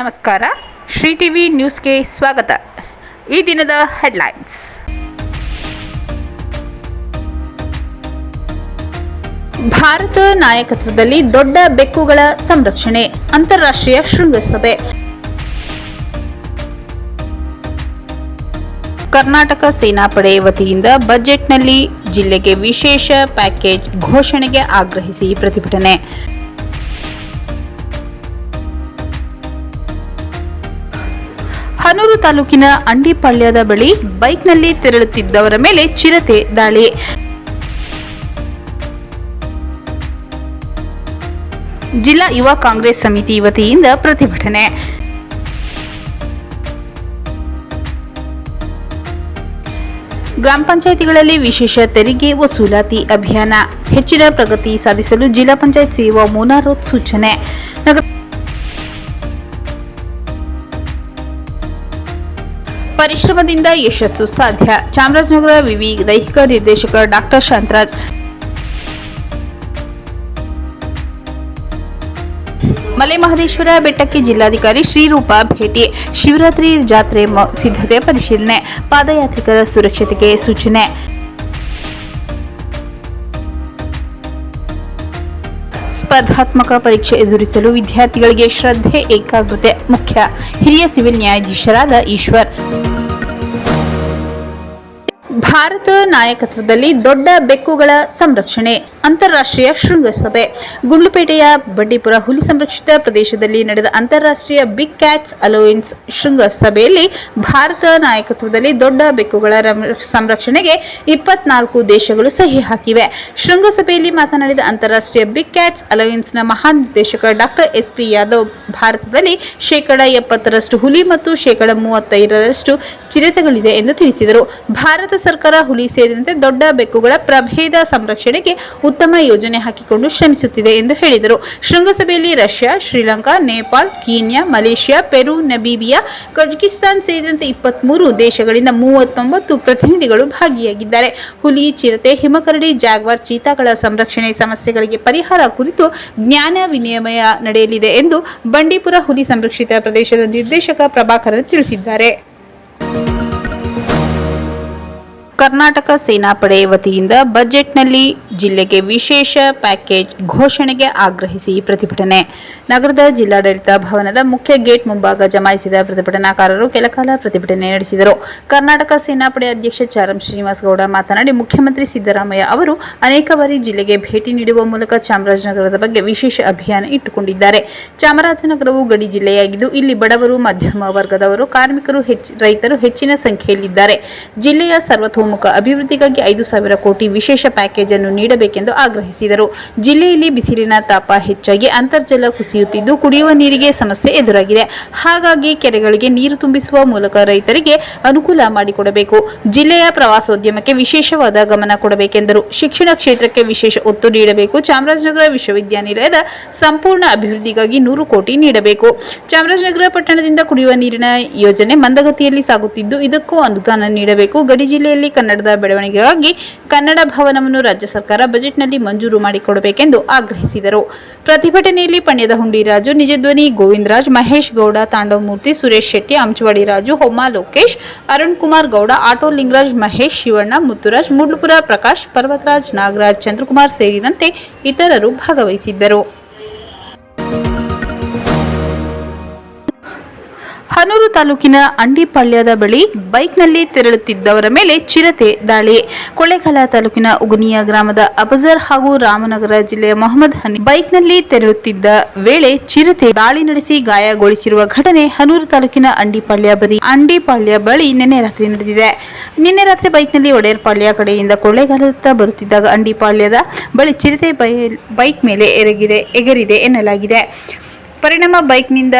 ನಮಸ್ಕಾರ. ಶ್ರೀ ಟಿವಿ ನ್ಯೂಸ್ಗೆ ಸ್ವಾಗತ. ಈ ದಿನದ ಹೆಡ್ಲೈನ್ಸ್. ಭಾರತ ನಾಯಕತ್ವದಲ್ಲಿ ದೊಡ್ಡ ಬೆಕ್ಕುಗಳ ಸಂರಕ್ಷಣೆ, ಅಂತಾರಾಷ್ಟ್ರೀಯ ಶೃಂಗಸಭೆ. ಕರ್ನಾಟಕ ಸೇನಾಪಡೆ ವತಿಯಿಂದ ಬಜೆಟ್ನಲ್ಲಿ ಜಿಲ್ಲೆಗೆ ವಿಶೇಷ ಪ್ಯಾಕೇಜ್ ಘೋಷಣೆಗೆ ಆಗ್ರಹಿಸಿ ಪ್ರತಿಭಟನೆ. ಹನೂರು ತಾಲೂಕಿನ ಅಂಡಿಪಾಳ್ಯದ ಬಳಿ ಬೈಕ್ನಲ್ಲಿ ತೆರಳುತ್ತಿದ್ದವರ ಮೇಲೆ ಚಿರತೆ, ದಾಳಿ. ಜಿಲ್ಲಾ ಯುವ ಕಾಂಗ್ರೆಸ್ ಸಮಿತಿ ವತಿಯಿಂದ ಪ್ರತಿಭಟನೆ. ಗ್ರಾಮ ಪಂಚಾಯಿತಿಗಳಲ್ಲಿ ವಿಶೇಷ ತೆರಿಗೆ ವಸೂಲಾತಿ ಅಭಿಯಾನ. ಹೆಚ್ಚಿನ ಪ್ರಗತಿ ಸಾಧಿಸಲು ಜಿಲ್ಲಾ ಪಂಚಾಯತ್ ಸಿಇಒ ಮೋನಾರೋತ್ ಸೂಚನೆ. ಪರಿಶ್ರಮದಿಂದ ಯಶಸ್ಸು ಸಾಧ್ಯ. ಚಾಮರಾಜನಗರ ವಿವಿ ದೈಹಿಕ ನಿರ್ದೇಶಕ ಡಾಕ್ಟರ್ ಶಾಂತರಾಜ್. ಮಲೆ ಮಹದೇಶ್ವರ ಬೆಟ್ಟಕ್ಕೆ ಜಿಲ್ಲಾಧಿಕಾರಿ ಶ್ರೀರೂಪ ಭೇಟಿ. ಶಿವರಾತ್ರಿ ಜಾತ್ರೆ ಸಿದ್ಧತೆ ಪರಿಶೀಲನೆ. ಪಾದಯಾತ್ರಿಕರ ಸುರಕ್ಷತೆಗೆ ಸೂಚನೆ. ಸ್ಪರ್ಧಾತ್ಮಕ ಪರೀಕ್ಷೆ ಎದುರಿಸಲು ವಿದ್ಯಾರ್ಥಿಗಳಿಗೆ ಶ್ರದ್ಧೆ ಏಕಾಗ್ರತೆ ಮುಖ್ಯ. ಹಿರಿಯ ಸಿವಿಲ್ ನ್ಯಾಯಾಧೀಶರಾದ ಈಶ್ವರ್. ಭಾರತ ನಾಯಕತ್ವದಲ್ಲಿ ದೊಡ್ಡ ಬೆಕ್ಕುಗಳ ಸಂರಕ್ಷಣೆ, ಅಂತಾರಾಷ್ಟ್ರೀಯ ಶೃಂಗಸಭೆ. ಗುಂಡ್ಲುಪೇಟೆಯ ಬಂಡೀಪುರ ಹುಲಿ ಸಂರಕ್ಷಿತ ಪ್ರದೇಶದಲ್ಲಿ ನಡೆದ ಅಂತಾರಾಷ್ಟ್ರೀಯ ಬಿಗ್ ಕ್ಯಾಟ್ಸ್ ಅಲೋಯನ್ಸ್ ಶೃಂಗಸಭೆಯಲ್ಲಿ ಭಾರತ ನಾಯಕತ್ವದಲ್ಲಿ ದೊಡ್ಡ ಬೆಕ್ಕುಗಳ ಸಂರಕ್ಷಣೆಗೆ ಇಪ್ಪತ್ನಾಲ್ಕು ದೇಶಗಳು ಸಹಿ ಹಾಕಿವೆ. ಶೃಂಗಸಭೆಯಲ್ಲಿ ಮಾತನಾಡಿದ ಅಂತಾರಾಷ್ಟ್ರೀಯ ಬಿಗ್ ಕ್ಯಾಟ್ಸ್ ಅಲೋಯನ್ಸ್ನ ಮಹಾನಿರ್ದೇಶಕ ಡಾಕ್ಟರ್ ಎಸ್ ಪಿ ಯಾದವ್, ಭಾರತದಲ್ಲಿ ಶೇಕಡ ಎಪ್ಪತ್ತರಷ್ಟು ಹುಲಿ ಮತ್ತು ಶೇಕಡ ಮೂವತ್ತೈದರಷ್ಟು ಚಿರತೆಗಳಿದೆ ಎಂದು ತಿಳಿಸಿದರು. ಭಾರತ ಸರ್ಕಾರ ಹುಲಿ ಸೇರಿದಂತೆ ದೊಡ್ಡ ಬೆಕ್ಕುಗಳ ಪ್ರಭೇದ ಸಂರಕ್ಷಣೆಗೆ ಉತ್ತಮ ಯೋಜನೆ ಹಾಕಿಕೊಂಡು ಶ್ರಮಿಸುತ್ತಿದೆ ಎಂದು ಹೇಳಿದರು. ಶೃಂಗಸಭೆಯಲ್ಲಿ Russia, Sri Lanka, Nepal, Kenya, Malaysia, Peru, Namibia, Kazakhstan ಸೇರಿದಂತೆ ಇಪ್ಪತ್ಮೂರು ದೇಶಗಳಿಂದ ಮೂವತ್ತೊಂಬತ್ತು ಪ್ರತಿನಿಧಿಗಳು ಭಾಗಿಯಾಗಿದ್ದಾರೆ. ಹುಲಿ, ಚಿರತೆ, ಹಿಮಕರಡಿ, ಜಾಗ್ವಾರ್, ಚೀತಾಗಳ ಸಂರಕ್ಷಣೆ ಸಮಸ್ಯೆಗಳಿಗೆ ಪರಿಹಾರ ಕುರಿತು ಜ್ಞಾನ ವಿನಿಮಯ ನಡೆಯಲಿದೆ ಎಂದು ಬಂಡೀಪುರ ಹುಲಿ ಸಂರಕ್ಷಿತ ಪ್ರದೇಶದ ನಿರ್ದೇಶಕ ಪ್ರಭಾಕರನ್ ತಿಳಿಸಿದ್ದಾರೆ. ಕರ್ನಾಟಕ ಸೇನಾಪಡೆ ವತಿಯಿಂದ ಬಜೆಟ್ನಲ್ಲಿ ಜಿಲ್ಲೆಗೆ ವಿಶೇಷ ಪ್ಯಾಕೇಜ್ ಘೋಷಣೆಗೆ ಆಗ್ರಹಿಸಿ ಪ್ರತಿಭಟನೆ. ನಗರದ ಜಿಲ್ಲಾಡಳಿತ ಭವನದ ಮುಖ್ಯ ಗೇಟ್ ಮುಂಭಾಗ ಜಮಾಯಿಸಿದ ಪ್ರತಿಭಟನಾಕಾರರು ಕೆಲಕಾಲ ಪ್ರತಿಭಟನೆ ನಡೆಸಿದರು. ಕರ್ನಾಟಕ ಸೇನಾಪಡೆ ಅಧ್ಯಕ್ಷ ಚಾರಂ ಶ್ರೀನಿವಾಸಗೌಡ ಮಾತನಾಡಿ, ಮುಖ್ಯಮಂತ್ರಿ ಸಿದ್ದರಾಮಯ್ಯ ಅವರು ಅನೇಕ ಬಾರಿ ಜಿಲ್ಲೆಗೆ ಭೇಟಿ ನೀಡುವ ಮೂಲಕ ಚಾಮರಾಜನಗರದ ಬಗ್ಗೆ ವಿಶೇಷ ಅಭಿಯಾನ ಇಟ್ಟುಕೊಂಡಿದ್ದಾರೆ. ಚಾಮರಾಜನಗರವು ಗಡಿ ಜಿಲ್ಲೆಯಾಗಿದ್ದು, ಇಲ್ಲಿ ಬಡವರು, ಮಧ್ಯಮ ವರ್ಗದವರು, ಕಾರ್ಮಿಕರು ರೈತರು ಹೆಚ್ಚಿನ ಸಂಖ್ಯೆಯಲ್ಲಿದ್ದಾರೆ. ಜಿಲ್ಲೆಯ ಸರ್ವತೋಮುಖ ಅಭಿವೃದ್ಧಿಗಾಗಿ ಐದು ಸಾವಿರ ಕೋಟಿ ವಿಶೇಷ ಪ್ಯಾಕೇಜ್ ಅನ್ನು ನೀಡಬೇಕೆಂದು ಆಗ್ರಹಿಸಿದರು. ಜಿಲ್ಲೆಯಲ್ಲಿ ಬಿಸಿಲಿನ ತಾಪ ಹೆಚ್ಚಾಗಿ ಅಂತರ್ಜಲ ಕುಸಿಯುತ್ತಿದ್ದು ಕುಡಿಯುವ ನೀರಿಗೆ ಸಮಸ್ಯೆ ಎದುರಾಗಿದೆ. ಹಾಗಾಗಿ ಕೆರೆಗಳಿಗೆ ನೀರು ತುಂಬಿಸುವ ಮೂಲಕ ರೈತರಿಗೆ ಅನುಕೂಲ ಮಾಡಿಕೊಡಬೇಕು. ಜಿಲ್ಲೆಯ ಪ್ರವಾಸೋದ್ಯಮಕ್ಕೆ ವಿಶೇಷವಾದ ಗಮನ ಕೊಡಬೇಕೆಂದರು. ಶಿಕ್ಷಣ ಕ್ಷೇತ್ರಕ್ಕೆ ವಿಶೇಷ ಒತ್ತು ನೀಡಬೇಕು. ಚಾಮರಾಜನಗರ ವಿಶ್ವವಿದ್ಯಾನಿಲಯದ ಸಂಪೂರ್ಣ ಅಭಿವೃದ್ಧಿಗಾಗಿ ನೂರು ಕೋಟಿ ನೀಡಬೇಕು. ಚಾಮರಾಜನಗರ ಪಟ್ಟಣದಿಂದ ಕುಡಿಯುವ ನೀರಿನ ಯೋಜನೆ ಮಂದಗತಿಯಲ್ಲಿ ಸಾಗುತ್ತಿದ್ದು ಇದಕ್ಕೂ ಅನುದಾನ ನೀಡಬೇಕು. ಗಡಿ ಜಿಲ್ಲೆಯಲ್ಲಿ ಕನ್ನಡದ ಬೆಳವಣಿಗೆಗಾಗಿ ಕನ್ನಡ ಭವನವನ್ನು ರಾಜ್ಯ ಸರ್ಕಾರ ಬಜೆಟ್ನಲ್ಲಿ ಮಂಜೂರು ಮಾಡಿಕೊಡಬೇಕೆಂದು ಆಗ್ರಹಿಸಿದರು. ಪ್ರತಿಭಟನೆಯಲ್ಲಿ ಪಣ್ಯದ ಹುಂಡಿ ರಾಜು ನಿಜಧ್ವನಿ ಗೋವಿಂದರಾಜ್ ಮಹೇಶ್ ಗೌಡ ತಾಂಡವ ಮೂರ್ತಿ ಸುರೇಶ್ ಶೆಟ್ಟಿ, ಅಂಚವಾಡಿ ರಾಜು ಹೊಮ್ಮ ಲೋಕೇಶ್, ಅರುಣ್ ಕುಮಾರ್ ಗೌಡ, ಆಟೋ ಲಿಂಗರಾಜ್, ಮಹೇಶ್ ಶಿವಣ್ಣ, ಮುತ್ತುರಾಜ್, ಮುಡ್ಲುಪುರ ಪ್ರಕಾಶ್, ಪರ್ವತರಾಜ್ ನಾಗರಾಜ್, ಚಂದ್ರಕುಮಾರ್ ಸೇರಿದಂತೆ ಇತರರು ಭಾಗವಹಿಸಿದ್ದರು. ಹನೂರು ತಾಲೂಕಿನ ಅಂಡಿಪಾಳ್ಯದ ಬಳಿ ಬೈಕ್ನಲ್ಲಿ ತೆರಳುತ್ತಿದ್ದವರ ಮೇಲೆ ಚಿರತೆ, ದಾಳಿ. ಕೊಳ್ಳೇಗಾಲ ತಾಲೂಕಿನ ಉಗುನಿಯ ಗ್ರಾಮದ ಅಬಜರ್ ಹಾಗೂ ರಾಮನಗರ ಜಿಲ್ಲೆಯ ಮೊಹಮ್ಮದ್ ಹನಿ ಬೈಕ್ನಲ್ಲಿ ತೆರಳುತ್ತಿದ್ದ ವೇಳೆ ಚಿರತೆ, ದಾಳಿ ನಡೆಸಿ ಗಾಯಗೊಳಿಸಿರುವ ಘಟನೆ ಹನೂರು ತಾಲೂಕಿನ ಅಂಡಿಪಾಳ್ಯ ಬರಿ ಅಂಡಿಪಾಳ್ಯ ಬಳಿ ನಿನ್ನೆ ರಾತ್ರಿ ನಡೆದಿದೆ. ನಿನ್ನೆ ರಾತ್ರಿ ಬೈಕ್ನಲ್ಲಿ ಒಡೆಯರ್ಪಾಳ್ಯ ಕಡೆಯಿಂದ ಕೊಳ್ಳೇಗಾಲದತ್ತ ಬರುತ್ತಿದ್ದಾಗ ಅಂಡಿಪಾಳ್ಯದ ಬಳಿ ಚಿರತೆ ಬೈಕ್ ಮೇಲೆ ಎರಗಿದೆ, ಎಗರಿದೆ ಎನ್ನಲಾಗಿದೆ. ಪರಿಣಾಮ ಬೈಕ್ನಿಂದ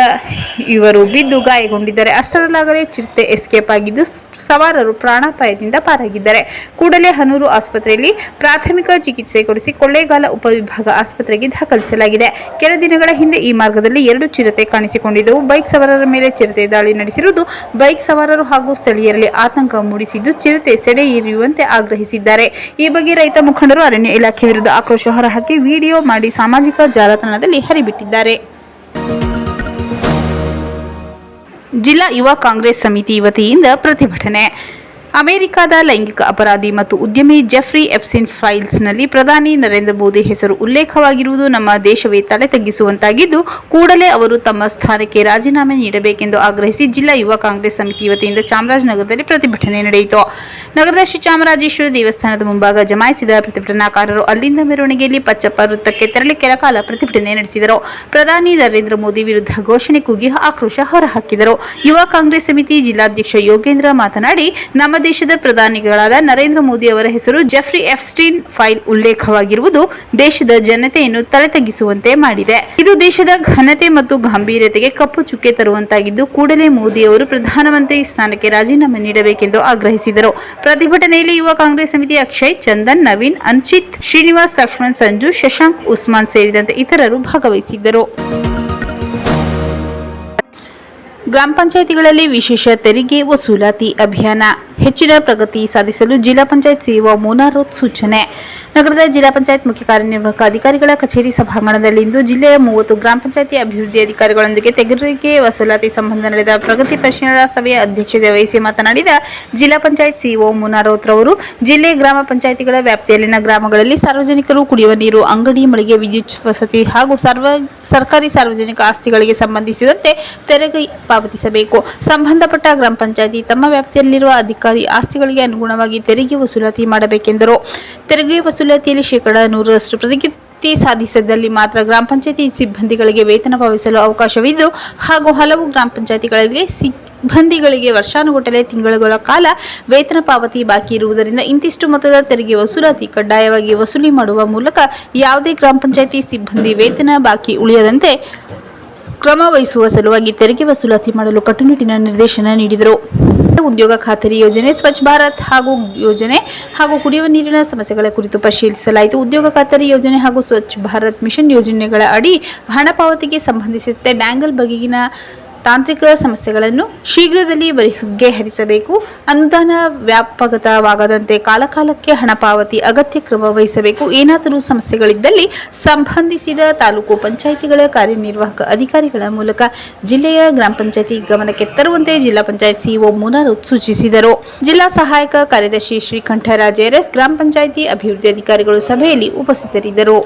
ಇವರು ಬಿದ್ದು ಗಾಯಗೊಂಡಿದ್ದಾರೆ. ಅಷ್ಟರಲ್ಲಾಗಲೇ ಚಿರತೆ ಎಸ್ಕೇಪ್ ಆಗಿದ್ದು ಸವಾರರು ಪ್ರಾಣಾಪಾಯದಿಂದ ಪಾರಾಗಿದ್ದಾರೆ. ಕೂಡಲೇ ಹನೂರು ಆಸ್ಪತ್ರೆಯಲ್ಲಿ ಪ್ರಾಥಮಿಕ ಚಿಕಿತ್ಸೆ ಕೊಡಿಸಿ ಕೊಳ್ಳೇಗಾಲ ಉಪವಿಭಾಗ ಆಸ್ಪತ್ರೆಗೆ ದಾಖಲಿಸಲಾಗಿದೆ. ಕೆಲ ದಿನಗಳ ಹಿಂದೆ ಈ ಮಾರ್ಗದಲ್ಲಿ ಎರಡು ಚಿರತೆ ಕಾಣಿಸಿಕೊಂಡಿದ್ದವು. ಬೈಕ್ ಸವಾರರ ಮೇಲೆ ಚಿರತೆ ದಾಳಿ ನಡೆಸಿರುವುದು ಬೈಕ್ ಸವಾರರು ಹಾಗೂ ಸ್ಥಳೀಯರಲ್ಲಿ ಆತಂಕ ಮೂಡಿಸಿದ್ದು ಚಿರತೆ ಸೆಡೆ ಇರಿಯುವಂತೆ ಆಗ್ರಹಿಸಿದ್ದಾರೆ. ಈ ಬಗ್ಗೆ ರೈತ ಮುಖಂಡರು ಅರಣ್ಯ ಇಲಾಖೆ ವಿರುದ್ಧ ಆಕ್ರೋಶ ಹೊರಹಾಕಿ ವಿಡಿಯೋ ಮಾಡಿ ಸಾಮಾಜಿಕ ಜಾಲತಾಣದಲ್ಲಿ ಹರಿಬಿಟ್ಟಿದ್ದಾರೆ. ಜಿಲ್ಲಾ ಯುವ ಕಾಂಗ್ರೆಸ್ ಸಮಿತಿ ವತಿಯಿಂದ ಪ್ರತಿಭಟನೆ. ಅಮೆರಿಕದ ಲೈಂಗಿಕ ಅಪರಾಧಿ ಮತ್ತು ಉದ್ಯಮಿ ಜೆಫ್ರಿ ಎಪ್ಸಿನ್ ಫೈಲ್ಸ್ನಲ್ಲಿ ಪ್ರಧಾನಿ ನರೇಂದ್ರ ಮೋದಿ ಹೆಸರು ಉಲ್ಲೇಖವಾಗಿರುವುದು ನಮ್ಮ ದೇಶವೇ ತಲೆ ತಗ್ಗಿಸುವಂತಾಗಿದ್ದು ಕೂಡಲೇ ಅವರು ತಮ್ಮ ಸ್ಥಾನಕ್ಕೆ ರಾಜೀನಾಮೆ ನೀಡಬೇಕೆಂದು ಆಗ್ರಹಿಸಿ ಜಿಲ್ಲಾ ಯುವ ಕಾಂಗ್ರೆಸ್ ಸಮಿತಿ ವತಿಯಿಂದ ಚಾಮರಾಜನಗರದಲ್ಲಿ ಪ್ರತಿಭಟನೆ ನಡೆಯಿತು. ನಗರದ ಶ್ರೀ ಚಾಮರಾಜೇಶ್ವರ ದೇವಸ್ಥಾನದ ಮುಂಭಾಗ ಜಮಾಯಿಸಿದ ಪ್ರತಿಭಟನಾಕಾರರು ಅಲ್ಲಿಂದ ಮೆರವಣಿಗೆಯಲ್ಲಿ ಪಚ್ಚಪ್ಪ ವೃತ್ತಕ್ಕೆ ತೆರಳಿ ಕೆಲಕಾಲ ಪ್ರತಿಭಟನೆ ನಡೆಸಿದರು. ಪ್ರಧಾನಿ ನರೇಂದ್ರ ಮೋದಿ ವಿರುದ್ಧ ಘೋಷಣೆ ಕೂಗಿ ಆಕ್ರೋಶ ಹೊರಹಾಕಿದರು. ಯುವ ಕಾಂಗ್ರೆಸ್ ಸಮಿತಿ ಜಿಲ್ಲಾಧ್ಯಕ್ಷ ಯೋಗೇಂದ್ರ ಮಾತನಾಡಿ, ನಮ್ಮ ದೇಶದ ಪ್ರಧಾನಿಗಳಾದ ನರೇಂದ್ರ ಮೋದಿ ಅವರ ಹೆಸರು ಜೆಫ್ರಿ ಎಫ್ಸ್ಟೀನ್ ಫೈಲ್ ಉಲ್ಲೇಖವಾಗಿರುವುದು ದೇಶದ ಜನತೆಯನ್ನು ತಲೆತಗ್ಗಿಸುವಂತೆ ಮಾಡಿದೆ. ಇದು ದೇಶದ ಘನತೆ ಮತ್ತು ಗಾಂಭೀರ್ಯತೆಗೆ ಕಪ್ಪು ಚುಕ್ಕೆ ತರುವಂತಾಗಿದ್ದು ಕೂಡಲೇ ಮೋದಿ ಅವರು ಪ್ರಧಾನಮಂತ್ರಿ ಸ್ಥಾನಕ್ಕೆ ರಾಜೀನಾಮೆ ನೀಡಬೇಕೆಂದು ಆಗ್ರಹಿಸಿದರು. ಪ್ರತಿಭಟನೆಯಲ್ಲಿ ಯುವ ಕಾಂಗ್ರೆಸ್ ಸಮಿತಿ ಅಕ್ಷಯ್, ಚಂದನ್, ನವೀನ್, ಅನ್ಚಿತ್, ಶ್ರೀನಿವಾಸ್, ಲಕ್ಷ್ಮಣ್, ಸಂಜು, ಶಶಾಂಕ್, ಉಸ್ಮಾನ್ ಸೇರಿದಂತೆ ಇತರರು ಭಾಗವಹಿಸಿದ್ದರು. ಗ್ರಾಮ ಪಂಚಾಯಿತಿಗಳಲ್ಲಿ ವಿಶೇಷ ತೆರಿಗೆ ವಸೂಲಾತಿ ಅಭಿಯಾನ. ಹೆಚ್ಚಿನ ಪ್ರಗತಿ ಸಾಧಿಸಲು ಜಿಲ್ಲಾ ಪಂಚಾಯತ್ ಸಿಇಒ ಮುನಾರೋತ್ ಸೂಚನೆ. ನಗರದ ಜಿಲ್ಲಾ ಪಂಚಾಯತ್ ಮುಖ್ಯ ಕಾರ್ಯನಿರ್ವಾಹಕ ಅಧಿಕಾರಿಗಳ ಕಚೇರಿ ಸಭಾಂಗಣದಲ್ಲಿಂದು ಜಿಲ್ಲೆಯ ಮೂವತ್ತು ಗ್ರಾಮ ಪಂಚಾಯತಿ ಅಭಿವೃದ್ಧಿ ಅಧಿಕಾರಿಗಳೊಂದಿಗೆ ತೆರಿಗೆ ವಸೂಲಾತಿ ಸಂಬಂಧ ನಡೆದ ಪ್ರಗತಿ ಪರಿಶೀಲನಾ ಸಭೆಯ ಅಧ್ಯಕ್ಷತೆ ವಹಿಸಿ ಮಾತನಾಡಿದ ಜಿಲ್ಲಾ ಪಂಚಾಯತ್ ಸಿಇಒ ಮುನಾರೋತ್ ರವರು ಜಿಲ್ಲೆ ಗ್ರಾಮ ಪಂಚಾಯಿತಿಗಳ ವ್ಯಾಪ್ತಿಯಲ್ಲಿನ ಗ್ರಾಮಗಳಲ್ಲಿ ಸಾರ್ವಜನಿಕರು ಕುಡಿಯುವ ನೀರು, ಅಂಗಡಿ, ಮಳಿಗೆ, ವಿದ್ಯುತ್ ವಸತಿ ಹಾಗೂ ಸರ್ವ, ಸರ್ಕಾರಿ ಸಾರ್ವಜನಿಕ ಆಸ್ತಿಗಳಿಗೆ ಸಂಬಂಧಿಸಿದಂತೆ ತೆರಿಗೆ ಪಾವತಿಸಬೇಕು. ಸಂಬಂಧಪಟ್ಟ ಗ್ರಾಮ ಪಂಚಾಯಿತಿ ತಮ್ಮ ವ್ಯಾಪ್ತಿಯಲ್ಲಿರುವ ಅಧಿಕಾರಿ ಆಸ್ತಿಗಳಿಗೆ ಅನುಗುಣವಾಗಿ ತೆರಿಗೆ ವಸೂಲಾತಿ ಮಾಡಬೇಕೆಂದರು. ತೆರಿಗೆ ವಸೂಲಾತಿಯಲ್ಲಿ ಶೇಕಡಾ ನೂರರಷ್ಟು ಪ್ರಗತಿ ಸಾಧಿಸಿದಲ್ಲಿ ಮಾತ್ರ ಗ್ರಾಮ ಪಂಚಾಯಿತಿ ಸಿಬ್ಬಂದಿಗಳಿಗೆ ವೇತನ ಪಾವತಿಸಲು ಅವಕಾಶವಿದ್ದು, ಹಾಗೂ ಹಲವು ಗ್ರಾಮ ಪಂಚಾಯತಿಗಳಲ್ಲಿ ಸಿಬ್ಬಂದಿಗಳಿಗೆ ವರ್ಷಾನುಗಟ್ಟಲೆ ತಿಂಗಳುಗಳ ಕಾಲ ವೇತನ ಪಾವತಿ ಬಾಕಿ ಇರುವುದರಿಂದ ಇಂತಿಷ್ಟು ಮೊತ್ತದ ತೆರಿಗೆ ವಸೂಲಾತಿ ಕಡ್ಡಾಯವಾಗಿ ವಸೂಲಿ ಮಾಡುವ ಮೂಲಕ ಯಾವುದೇ ಗ್ರಾಮ ಪಂಚಾಯಿತಿ ಸಿಬ್ಬಂದಿ ವೇತನ ಬಾಕಿ ಉಳಿಯದಂತೆ ಕ್ರಮ ವಹಿಸುವ ಸಲುವಾಗಿ ತೆರಿಗೆ ವಸೂಲಾತಿ ಮಾಡಲು ಕಟ್ಟುನಿಟ್ಟಿನ ನಿರ್ದೇಶನ ನೀಡಿದರು. ಉದ್ಯೋಗ ಖಾತರಿ ಯೋಜನೆ, ಸ್ವಚ್ಛ ಭಾರತ್ ಹಾಗೂ ಯೋಜನೆ ಹಾಗೂ ಕುಡಿಯುವ ನೀರಿನ ಸಮಸ್ಯೆಗಳ ಕುರಿತು ಪರಿಶೀಲಿಸಲಾಯಿತು. ಉದ್ಯೋಗ ಖಾತರಿ ಯೋಜನೆ ಹಾಗೂ ಸ್ವಚ್ಛ ಭಾರತ್ ಮಿಷನ್ ಯೋಜನೆಗಳ ಅಡಿ ಹಣ ಪಾವತಿಗೆ ಸಂಬಂಧಿಸಿದಂತೆ ಡ್ಯಾಂಗಲ್ ಬಗೆಗಿನ ತಾಂತ್ರಿಕ ಸಮಸ್ಯೆಗಳನ್ನು ಶೀಘ್ರದಲ್ಲಿ ಬಗೆಹರಿಸಬೇಕು. ಅನುದಾನ ವ್ಯಾಪಕವಾಗದಂತೆ ಕಾಲಕಾಲಕ್ಕೆ ಹಣ ಪಾವತಿ ಅಗತ್ಯ ಕ್ರಮ ವಹಿಸಬೇಕು. ಏನಾದರೂ ಸಮಸ್ಯೆಗಳಿದ್ದಲ್ಲಿ ಸಂಬಂಧಿಸಿದ ತಾಲೂಕು ಪಂಚಾಯಿತಿಗಳ ಕಾರ್ಯನಿರ್ವಾಹಕ ಅಧಿಕಾರಿಗಳ ಮೂಲಕ ಜಿಲ್ಲೆಯ ಗ್ರಾಮ ಪಂಚಾಯಿತಿ ಗಮನಕ್ಕೆ ತರುವಂತೆ ಜಿಲ್ಲಾ ಪಂಚಾಯತ್ ಸಿಇಒ ಮುನಾರು ಸೂಚಿಸಿದರು. ಜಿಲ್ಲಾ ಸಹಾಯಕ ಕಾರ್ಯದರ್ಶಿ ಶ್ರೀಕಂಠರಾಜ್ ಎಸ್ ಗ್ರಾಮ ಪಂಚಾಯಿತಿ ಅಭಿವೃದ್ಧಿ ಅಧಿಕಾರಿಗಳು ಸಭೆಯಲ್ಲಿ ಉಪಸ್ಥಿತರಿದ್ದರು.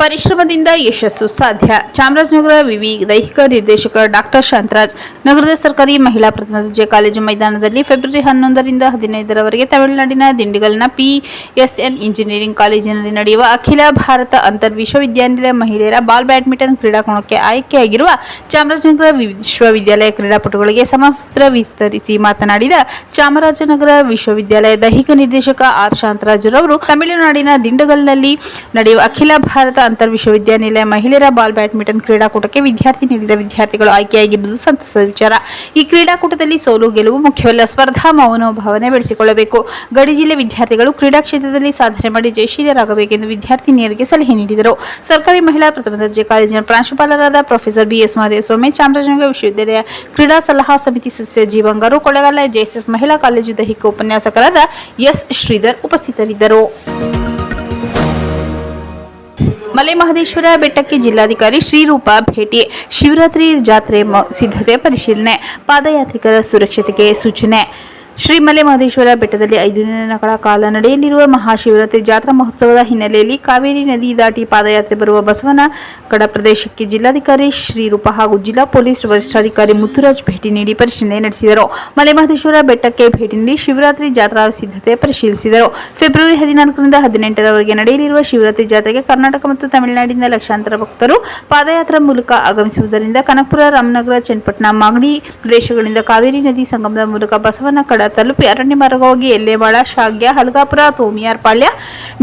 ಪರಿಶ್ರಮದಿಂದ ಯಶಸ್ಸು ಸಾಧ್ಯ. ಚಾಮರಾಜನಗರ ವಿವಿ ದೈಹಿಕ ನಿರ್ದೇಶಕ ಡಾಕ್ಟರ್ ಶಾಂತರಾಜ್, ನಗರದ ಸರ್ಕಾರಿ ಮಹಿಳಾ ಪ್ರಥಮ ದರ್ಜೆ ಕಾಲೇಜು ಮೈದಾನದಲ್ಲಿ ಫೆಬ್ರವರಿ ಹನ್ನೊಂದರಿಂದ ಹದಿನೈದರವರೆಗೆ ತಮಿಳುನಾಡಿನ ದಿಂಡಿಗಲ್ನ ಪಿಎಸ್ಎನ್ ಇಂಜಿನಿಯರಿಂಗ್ ಕಾಲೇಜಿನಲ್ಲಿ ನಡೆಯುವ ಅಖಿಲ ಭಾರತ ಅಂತರ್ ವಿಶ್ವವಿದ್ಯಾನಿಲಯ ಮಹಿಳೆಯರ ಬಾಲ್ ಬ್ಯಾಡ್ಮಿಂಟನ್ ಕ್ರೀಡಾಕೂಟಕ್ಕೆ ಆಯ್ಕೆಯಾಗಿರುವ ಚಾಮರಾಜನಗರ ವಿಶ್ವವಿದ್ಯಾಲಯ ಕ್ರೀಡಾಪಟುಗಳಿಗೆ ಸಮವಸ್ತ್ರ ವಿಸ್ತರಿಸಿ ಮಾತನಾಡಿದ ಚಾಮರಾಜನಗರ ವಿಶ್ವವಿದ್ಯಾಲಯ ದೈಹಿಕ ನಿರ್ದೇಶಕ ಆರ್. ಶಾಂತರಾಜರವರು, ತಮಿಳುನಾಡಿನ ದಿಂಡಗಲ್ನಲ್ಲಿ ನಡೆಯುವ ಅಖಿಲ ಭಾರತ ಅಂತರ್ ವಿಶ್ವವಿದ್ಯಾನಿಲಯ ಮಹಿಳೆಯರ ಬಾಲ್ ಬ್ಯಾಡ್ಮಿಂಟನ್ ಕ್ರೀಡಾಕೂಟಕ್ಕೆ ವಿದ್ಯಾರ್ಥಿ ನೀಡಿದ ವಿದ್ಯಾರ್ಥಿಗಳು ಆಯ್ಕೆಯಾಗಿರುವುದು ಸಂತಸದ ವಿಚಾರ. ಈ ಕ್ರೀಡಾಕೂಟದಲ್ಲಿ ಸೋಲು, ಗೆಲುವು ಮುಖ್ಯವಲ್ಲ. ಸ್ಪರ್ಧಾ ಮನೋಭಾವನೆ ಬೆಳೆಸಿಕೊಳ್ಳಬೇಕು. ಗಡಿ ಜಿಲ್ಲೆ ವಿದ್ಯಾರ್ಥಿಗಳು ಕ್ರೀಡಾ ಕ್ಷೇತ್ರದಲ್ಲಿ ಸಾಧನೆ ಮಾಡಿ ಜಯಶೀಲರಾಗಬೇಕೆಂದು ವಿದ್ಯಾರ್ಥಿನಿಯರಿಗೆ ಸಲಹೆ ನೀಡಿದರು. ಸರ್ಕಾರಿ ಮಹಿಳಾ ಪ್ರಥಮ ದರ್ಜೆ ಕಾಲೇಜಿನ ಪ್ರಾಂಶುಪಾಲರಾದ ಪ್ರೊಫೆಸರ್ ಬಿಎಸ್ ಮಹದೇವಸ್ವಾಮಿ ಚಾಮರಾಜನಗರ ವಿಶ್ವವಿದ್ಯಾಲಯ ಕ್ರೀಡಾ ಸಲಹಾ ಸಮಿತಿ ಸದಸ್ಯ ಜೀವಂಗಾರು ಕೊಳ್ಳೇಗಾಲ ಜೆಎಸ್ಎಸ್ ಮಹಿಳಾ ಕಾಲೇಜು ದೈಹಿಕ ಉಪನ್ಯಾಸಕರಾದ ಎಸ್ ಶ್ರೀಧರ್ ಉಪಸ್ಥಿತರಿದ್ದರು. ಮಲೆ ಮಹದೇಶ್ವರ ಬೆಟ್ಟಕ್ಕೆ ಜಿಲ್ಲಾಧಿಕಾರಿ ಶ್ರೀರೂಪ ಭೇಟಿ. ಶಿವರಾತ್ರಿ ಜಾತ್ರೆ ಸಿದ್ಧತೆ ಪರಿಶೀಲನೆ. ಪಾದಯಾತ್ರಿಕರ ಸುರಕ್ಷತೆಗೆ ಸೂಚನೆ. ಶ್ರೀ ಮಲೆ ಮಹದೇಶ್ವರ ಬೆಟ್ಟದಲ್ಲಿ ಐದು ದಿನಗಳ ಕಾಲ ನಡೆಯಲಿರುವ ಮಹಾಶಿವರಾತ್ರಿ ಜಾತ್ರಾ ಮಹೋತ್ಸವದ ಹಿನ್ನೆಲೆಯಲ್ಲಿ ಕಾವೇರಿ ನದಿ ದಾಟಿ ಪಾದಯಾತ್ರೆ ಬರುವ ಬಸವನ ಕಡ ಪ್ರದೇಶಕ್ಕೆ ಜಿಲ್ಲಾಧಿಕಾರಿ ಶ್ರೀರೂಪ ಹಾಗೂ ಜಿಲ್ಲಾ ಪೊಲೀಸ್ ವರಿಷ್ಠಾಧಿಕಾರಿ ಮುತ್ತುರಾಜ್ ಭೇಟಿ ನೀಡಿ ಪರಿಶೀಲನೆ ನಡೆಸಿದರು. ಮಲೆ ಮಹದೇಶ್ವರ ಬೆಟ್ಟಕ್ಕೆ ಭೇಟಿ ನೀಡಿ ಶಿವರಾತ್ರಿ ಜಾತ್ರಾ ಸಿದ್ಧತೆ ಪರಿಶೀಲಿಸಿದರು. ಫೆಬ್ರವರಿ ಹದಿನಾಲ್ಕರಿಂದ ಹದಿನೆಂಟರವರೆಗೆ ನಡೆಯಲಿರುವ ಶಿವರಾತ್ರಿ ಜಾತ್ರೆಗೆ ಕರ್ನಾಟಕ ಮತ್ತು ತಮಿಳುನಾಡಿನ ಲಕ್ಷಾಂತರ ಭಕ್ತರು ಪಾದಯಾತ್ರಾ ಮೂಲಕ ಆಗಮಿಸುವುದರಿಂದ ಕನಕಪುರ, ರಾಮನಗರ, ಚನ್ನಪಟ್ಟಣ, ಮಾಗಡಿ ಪ್ರದೇಶಗಳಿಂದ ಕಾವೇರಿ ನದಿ ಸಂಗಮದ ಮೂಲಕ ಬಸವನ ಕಡ ತಲುಪಿ ಅರಣ್ಯ ಮಾರ್ಗವಾಗಿ ಎಲ್ಲೇವಾಳ ಶಾಗ್ಯ, ಹಲ್ಗಾಪುರ, ತೋಮಿಯಾರ್ ಪಾಳ್ಯ,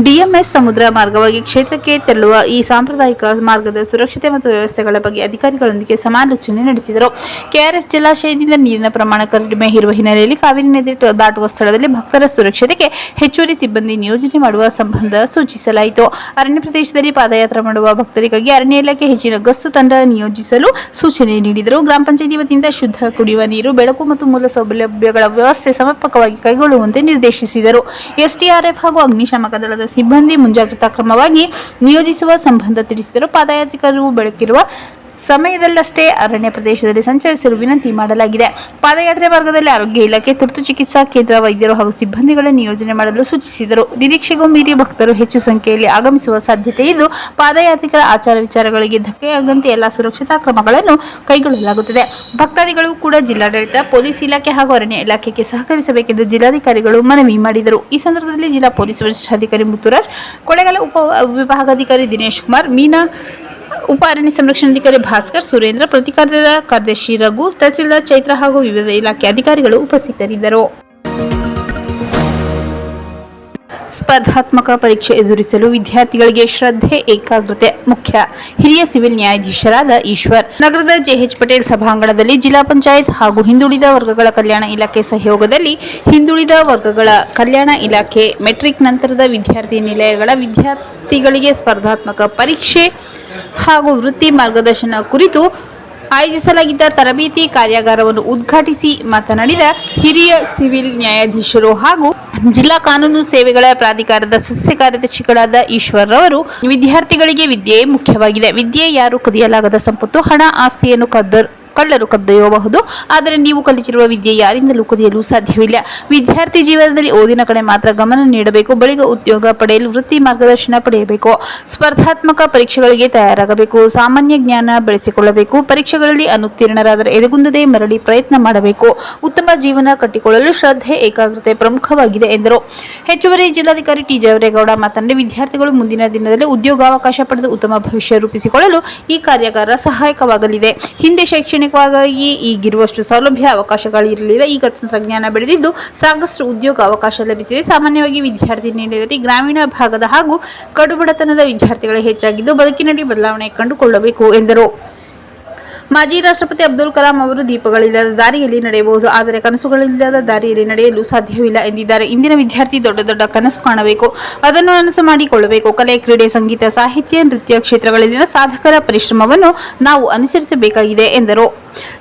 ಡಿಎಂಎಸ್ ಸಮುದ್ರ ಮಾರ್ಗವಾಗಿ ಕ್ಷೇತ್ರಕ್ಕೆ ತೆರಳುವ ಈ ಸಾಂಪ್ರದಾಯಿಕ ಮಾರ್ಗದ ಸುರಕ್ಷತೆ ಮತ್ತು ವ್ಯವಸ್ಥೆಗಳ ಬಗ್ಗೆ ಅಧಿಕಾರಿಗಳೊಂದಿಗೆ ಸಮಾಲೋಚನೆ ನಡೆಸಿದರು. ಕೆಆರ್ಎಸ್ ಜಲಾಶಯದಿಂದ ನೀರಿನ ಪ್ರಮಾಣ ಕಡಿಮೆ ಇರುವ ಹಿನ್ನೆಲೆಯಲ್ಲಿ ಕಾವೇರಿ ನದಿ ದಾಟುವ ಸ್ಥಳದಲ್ಲಿ ಭಕ್ತರ ಸುರಕ್ಷತೆಗೆ ಹೆಚ್ಚುವರಿ ಸಿಬ್ಬಂದಿ ನಿಯೋಜನೆ ಮಾಡುವ ಸಂಬಂಧ ಸೂಚಿಸಲಾಯಿತು. ಅರಣ್ಯ ಪ್ರದೇಶದಲ್ಲಿ ಪಾದಯಾತ್ರೆ ಮಾಡುವ ಭಕ್ತರಿಗಾಗಿ ಅರಣ್ಯ ಇಲಾಖೆ ಹೆಚ್ಚಿನ ಗಸ್ತು ತಂಡ ನಿಯೋಜಿಸಲು ಸೂಚನೆ ನೀಡಿದರು. ಗ್ರಾಮ ಪಂಚಾಯಿತಿ ವತಿಯಿಂದ ಶುದ್ಧ ಕುಡಿಯುವ ನೀರು, ಬೆಳಕು ಮತ್ತು ಮೂಲ ಸೌಲಭ್ಯಗಳ ವ್ಯವಸ್ಥೆ ಸಮರ್ಪಕವಾಗಿ ಕೈಗೊಳ್ಳುವಂತೆ ನಿರ್ದೇಶಿಸಿದರು. ಎಸ್ಡಿಆರ್ಎಫ್ ಹಾಗೂ ಅಗ್ನಿಶಾಮಕ ದಳದ ಸಿಬ್ಬಂದಿ ಮುಂಜಾಗ್ರತಾ ಕ್ರಮವಾಗಿ ನಿಯೋಜಿಸುವ ಸಂಬಂಧ ತಿಳಿಸಿದರು. ಪಾದಯಾತ್ರಿಕರು ಬೆಳಕಿರುವ ಸಮಯದಲ್ಲಷ್ಟೇ ಅರಣ್ಯ ಪ್ರದೇಶದಲ್ಲಿ ಸಂಚರಿಸಲು ವಿನಂತಿ ಮಾಡಲಾಗಿದೆ. ಪಾದಯಾತ್ರೆ ಮಾರ್ಗದಲ್ಲಿ ಆರೋಗ್ಯ ಇಲಾಖೆ, ತುರ್ತು ಚಿಕಿತ್ಸಾ ಕೇಂದ್ರ, ವೈದ್ಯರು ಹಾಗೂ ಸಿಬ್ಬಂದಿಗಳ ನಿಯೋಜನೆ ಮಾಡಲು ಸೂಚಿಸಿದರು. ನಿರೀಕ್ಷೆಗೂ ಮೀರಿ ಭಕ್ತರು ಹೆಚ್ಚು ಸಂಖ್ಯೆಯಲ್ಲಿ ಆಗಮಿಸುವ ಸಾಧ್ಯತೆ ಇದ್ದು, ಪಾದಯಾತ್ರಿಕರ ಆಚಾರ ವಿಚಾರಗಳಿಗೆ ಧಕ್ಕೆಯಾಗಂತೆ ಎಲ್ಲ ಸುರಕ್ಷತಾ ಕ್ರಮಗಳನ್ನು ಕೈಗೊಳ್ಳಲಾಗುತ್ತದೆ. ಭಕ್ತಾದಿಗಳು ಕೂಡ ಜಿಲ್ಲಾಡಳಿತ, ಪೊಲೀಸ್ ಇಲಾಖೆ ಹಾಗೂ ಅರಣ್ಯ ಇಲಾಖೆಗೆ ಸಹಕರಿಸಬೇಕೆಂದು ಜಿಲ್ಲಾಧಿಕಾರಿಗಳು ಮನವಿ ಮಾಡಿದರು. ಈ ಸಂದರ್ಭದಲ್ಲಿ ಜಿಲ್ಲಾ ಪೊಲೀಸ್ ವರಿಷ್ಠಾಧಿಕಾರಿ ಮುತ್ತುರಾಜ್, ಕೊಳೆಗಾಲ ಉಪ ವಿಭಾಗಾಧಿಕಾರಿ ದಿನೇಶ್ ಕುಮಾರ್, ಮೀನಾ ಉಪ ಅರಣ್ಯ ಸಂರಕ್ಷಣಾಧಿಕಾರಿ ಭಾಸ್ಕರ್ ಸುರೇಂದ್ರ ಪ್ರತಿಕಾರದ ಕಾರ್ಯದರ್ಶಿ ರಘು, ತಹಸೀಲ್ದಾರ್ ಚೈತ್ರ ಹಾಗೂ ವಿವಿಧ ಇಲಾಖೆ ಅಧಿಕಾರಿಗಳು ಉಪಸ್ಥಿತರಿದ್ದರು. ಸ್ಪರ್ಧಾತ್ಮಕ ಪರೀಕ್ಷೆ ಎದುರಿಸಲು ವಿದ್ಯಾರ್ಥಿಗಳಿಗೆ ಶ್ರದ್ಧೆ, ಏಕಾಗ್ರತೆ ಮುಖ್ಯ. ಹಿರಿಯ ಸಿವಿಲ್ ನ್ಯಾಯಾಧೀಶರಾದ ಈಶ್ವರ್. ನಗರದ ಜೆಎಚ್ ಪಟೇಲ್ ಸಭಾಂಗಣದಲ್ಲಿ ಜಿಲ್ಲಾ ಪಂಚಾಯತ್ ಹಾಗೂ ಹಿಂದುಳಿದ ವರ್ಗಗಳ ಕಲ್ಯಾಣ ಇಲಾಖೆ ಸಹಯೋಗದಲ್ಲಿ ಹಿಂದುಳಿದ ವರ್ಗಗಳ ಕಲ್ಯಾಣ ಇಲಾಖೆ ಮೆಟ್ರಿಕ್ ನಂತರದ ವಿದ್ಯಾರ್ಥಿ ನಿಲಯಗಳ ವಿದ್ಯಾರ್ಥಿಗಳಿಗೆ ಸ್ಪರ್ಧಾತ್ಮಕ ಪರೀಕ್ಷೆ ಹಾಗೂ ವೃತ್ತಿ ಮಾರ್ಗದರ್ಶನ ಕುರಿತು ಆಯೋಜಿಸಲಾಗಿದ್ದ ತರಬೇತಿ ಕಾರ್ಯಾಗಾರವನ್ನು ಉದ್ಘಾಟಿಸಿ ಮಾತನಾಡಿದ ಹಿರಿಯ ಸಿವಿಲ್ ನ್ಯಾಯಾಧೀಶರು ಹಾಗೂ ಜಿಲ್ಲಾ ಕಾನೂನು ಸೇವೆಗಳ ಪ್ರಾಧಿಕಾರದ ಸದಸ್ಯ ಕಾರ್ಯದರ್ಶಿಗಳಾದ ಈಶ್ವರ್ ರವರು ವಿದ್ಯಾರ್ಥಿಗಳಿಗೆ ವಿದ್ಯೆ ಮುಖ್ಯವಾಗಿದೆ. ವಿದ್ಯೆ ಯಾರು ಕದಿಯಲಾಗದ ಸಂಪತ್ತು, ಹಣ, ಆಸ್ತಿಯನ್ನು ಕದ್ದ ಕಳ್ಳರು ಕದ್ದೊಯ್ಯಬಹುದು. ಆದರೆ ನೀವು ಕಲಿತಿರುವ ವಿದ್ಯೆ ಯಾರಿಂದಲೂ ಕದಿಯಲು ಸಾಧ್ಯವಿಲ್ಲ. ವಿದ್ಯಾರ್ಥಿ ಜೀವನದಲ್ಲಿ ಓದಿನ ಕಡೆ ಮಾತ್ರ ಗಮನ ನೀಡಬೇಕು. ಬಳಿಕ ಉದ್ಯೋಗ ಪಡೆಯಲು ವೃತ್ತಿ ಮಾರ್ಗದರ್ಶನ ಪಡೆಯಬೇಕು. ಸ್ಪರ್ಧಾತ್ಮಕ ಪರೀಕ್ಷೆಗಳಿಗೆ ತಯಾರಾಗಬೇಕು. ಸಾಮಾನ್ಯ ಜ್ಞಾನ ಬೆಳೆಸಿಕೊಳ್ಳಬೇಕು. ಪರೀಕ್ಷೆಗಳಲ್ಲಿ ಅನುತ್ತೀರ್ಣರಾದರೆ ಎದೆಗುಂದದೆ ಮರಳಿ ಪ್ರಯತ್ನ ಮಾಡಬೇಕು. ಉತ್ತಮ ಜೀವನ ಕಟ್ಟಿಕೊಳ್ಳಲು ಶ್ರದ್ಧೆ, ಏಕಾಗ್ರತೆ ಪ್ರಮುಖವಾಗಿದೆ, ಎಂದರು. ಹೆಚ್ಚುವರಿ ಜಿಲ್ಲಾಧಿಕಾರಿ ಟಿ ಜವರೇಗೌಡ ಮಾತನಾಡಿ, ವಿದ್ಯಾರ್ಥಿಗಳು ಮುಂದಿನ ದಿನದಲ್ಲಿ ಉದ್ಯೋಗಾವಕಾಶ ಪಡೆದು ಉತ್ತಮ ಭವಿಷ್ಯ ರೂಪಿಸಿಕೊಳ್ಳಲು ಈ ಕಾರ್ಯಾಗಾರ ಸಹಾಯಕವಾಗಲಿದೆ. ಹಿಂದೆ ಶೈಕ್ಷಣಿಕವಾಗಿ ಈಗಿರುವಷ್ಟು ಸೌಲಭ್ಯ, ಅವಕಾಶಗಳಿರಲಿಲ್ಲ. ಈಗ ತಂತ್ರಜ್ಞಾನ ಬೆಳೆದಿದ್ದು ಸಾಕಷ್ಟು ಉದ್ಯೋಗ ಅವಕಾಶ ಲಭಿಸಿದೆ. ಸಾಮಾನ್ಯವಾಗಿ ವಿದ್ಯಾರ್ಥಿ ನೀಡಿದಲ್ಲಿ ಗ್ರಾಮೀಣ ಭಾಗದ ಹಾಗೂ ಕಡುಬಡತನದ ವಿದ್ಯಾರ್ಥಿಗಳೇ ಹೆಚ್ಚಾಗಿದ್ದು ಬದುಕಿನಲ್ಲಿ ಬದಲಾವಣೆ ಕಂಡುಕೊಳ್ಳಬೇಕು ಎಂದರು. ಮಾಜಿ ರಾಷ್ಟ್ರಪತಿ ಅಬ್ದುಲ್ ಕಲಾಂ ಅವರು ದೀಪಗಳಿಲ್ಲದ ದಾರಿಯಲ್ಲಿ ನಡೆಯಬಹುದು, ಆದರೆ ಕನಸುಗಳಿಲ್ಲದ ದಾರಿಯಲ್ಲಿ ನಡೆಯಲು ಸಾಧ್ಯವಿಲ್ಲ ಎಂದಿದ್ದಾರೆ. ಇಂದಿನ ವಿದ್ಯಾರ್ಥಿ ದೊಡ್ಡ ದೊಡ್ಡ ಕನಸು ಕಾಣಬೇಕು. ಅದನ್ನು ನನಸು ಮಾಡಿಕೊಳ್ಳಬೇಕು. ಕಲೆ, ಕ್ರೀಡೆ, ಸಂಗೀತ, ಸಾಹಿತ್ಯ, ನೃತ್ಯ ಕ್ಷೇತ್ರಗಳಲ್ಲಿನ ಸಾಧಕರ ಪರಿಶ್ರಮವನ್ನು ನಾವು ಅನುಸರಿಸಬೇಕಾಗಿದೆ ಎಂದರು.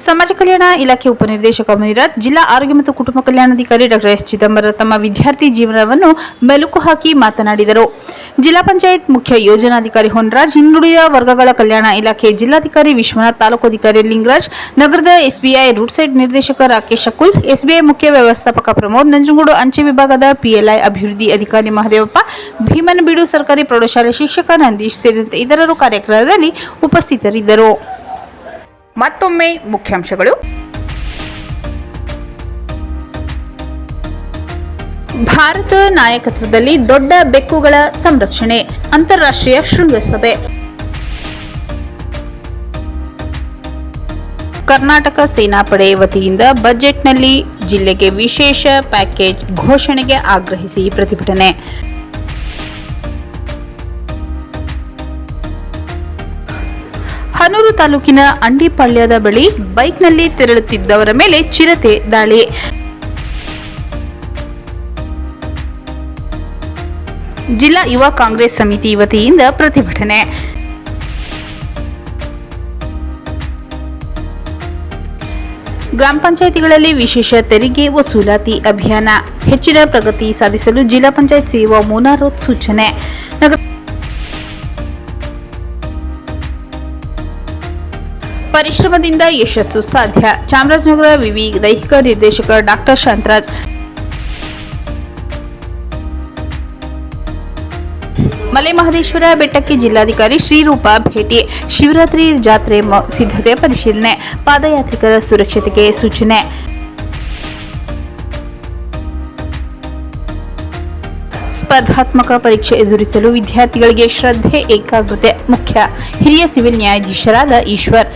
ಸಮಾಜ ಕಲ್ಯಾಣ ಇಲಾಖೆ ಉಪನಿರ್ದೇಶಕ ಮುನಿರಾಜ್ ಜಿಲ್ಲಾ ಆರೋಗ್ಯ ಮತ್ತು ಕುಟುಂಬ ಕಲ್ಯಾಣಾಧಿಕಾರಿ ಡಾಕ್ಟರ್ ಎಸ್ ಚಿದಂಬರ ತಮ್ಮ ವಿದ್ಯಾರ್ಥಿ ಜೀವನವನ್ನು ಮೆಲುಕು ಹಾಕಿ ಮಾತನಾಡಿದರು. ಜಿಲ್ಲಾ ಪಂಚಾಯತ್ ಮುಖ್ಯ ಯೋಜನಾಧಿಕಾರಿ ಹೊನ್ರಾಜ್, ಹಿಂದುಳಿದ ವರ್ಗಗಳ ಕಲ್ಯಾಣ ಇಲಾಖೆ ಜಿಲ್ಲಾಧಿಕಾರಿ ವಿಶ್ವನಾಥ್, ತಾಲೂಕು ಅಧಿಕಾರಿ ಲಿಂಗರಾಜ್, ನಗರದ ಎಸ್ಬಿಐ ರೂಟ್ ಸೈಡ್ ನಿರ್ದೇಶಕ ರಾಕೇಶ್ ಅಕುಲ್, ಎಸ್ಬಿಐ ಮುಖ್ಯ ವ್ಯವಸ್ಥಾಪಕ ಪ್ರಮೋದ್, ನಂಜನಗೂಡು ಅಂಚೆ ವಿಭಾಗದ ಪಿಎಲ್ಐ ಅಭಿವೃದ್ಧಿ ಅಧಿಕಾರಿ ಮಹದೇವಪ್ಪ, ಭೀಮನಬೀಡು ಸರ್ಕಾರಿ ಪ್ರೌಢಶಾಲೆ ಶಿಕ್ಷಕ ನಂದೀಶ್ ಸೇರಿದಂತೆ ಇತರರು ಕಾರ್ಯಕ್ರಮದಲ್ಲಿ ಉಪಸ್ಥಿತರಿದ್ದರು. ಮತ್ತೊಮ್ಮೆ ಮುಖ್ಯಾಂಶಗಳು. ಭಾರತ ನಾಯಕತ್ವದಲ್ಲಿ ದೊಡ್ಡ ಬೆಕ್ಕುಗಳ ಸಂರಕ್ಷಣೆ, ಅಂತಾರಾಷ್ಟ್ರೀಯ ಶೃಂಗಸಭೆ. ಕರ್ನಾಟಕ ಸೇನಾಪಡೆ ವತಿಯಿಂದ ಬಜೆಟ್ನಲ್ಲಿ ಜಿಲ್ಲೆಗೆ ವಿಶೇಷ ಪ್ಯಾಕೇಜ್ ಘೋಷಣೆಗೆ ಆಗ್ರಹಿಸಿ ಪ್ರತಿಭಟನೆ. ಹನೂರು ತಾಲೂಕಿನ ಅಂಡಿಪಾಳ್ಯದ ಬಳಿ ಬೈಕ್ನಲ್ಲಿ ತೆರಳುತ್ತಿದ್ದವರ ಮೇಲೆ ಚಿರತೆ ದಾಳಿ. ಜಿಲ್ಲಾ ಯುವ ಕಾಂಗ್ರೆಸ್ ಸಮಿತಿ ವತಿಯಿಂದ ಪ್ರತಿಭಟನೆ. ಗ್ರಾಮ ಪಂಚಾಯಿತಿಗಳಲ್ಲಿ ವಿಶೇಷ ತೆರಿಗೆ ವಸೂಲಾತಿ ಅಭಿಯಾನ. ಹೆಚ್ಚಿನ ಪ್ರಗತಿ ಸಾಧಿಸಲು ಜಿಲ್ಲಾ ಪಂಚಾಯತ್ ಸಿಇಒ ಮುನಾರೋತ್ ಸೂಚನೆ. ಪರಿಶ್ರಮದಿಂದ ಯಶಸ್ಸು ಸಾಧ್ಯ. ಚಾಮರಾಜನಗರ ವಿವಿ ದೈಹಿಕ ನಿರ್ದೇಶಕ ಡಾಕ್ಟರ್ ಶಾಂತರಾಜ್ ಮಲೆ ಮಹದೇಶ್ವರ ಬೆಟ್ಟಕ್ಕೆ ಜಿಲ್ಲಾಧಿಕಾರಿ ಶ್ರೀರೂಪ ಭೇಟಿ. ಶಿವರಾತ್ರಿ ಜಾತ್ರೆ ಸಿದ್ಧತೆ ಪರಿಶೀಲನೆ, ಪಾದಯಾತ್ರಿಕರ ಸುರಕ್ಷತೆಗೆ ಸೂಚನೆ. ಸ್ಪರ್ಧಾತ್ಮಕ ಪರೀಕ್ಷೆ ಎದುರಿಸಲು ವಿದ್ಯಾರ್ಥಿಗಳಿಗೆ ಶ್ರದ್ಧೆ ಏಕಾಗ್ರತೆ ಮುಖ್ಯ. ಹಿರಿಯ ಸಿವಿಲ್ ನ್ಯಾಯಾಧೀಶರಾದ ಈಶ್ವರ್.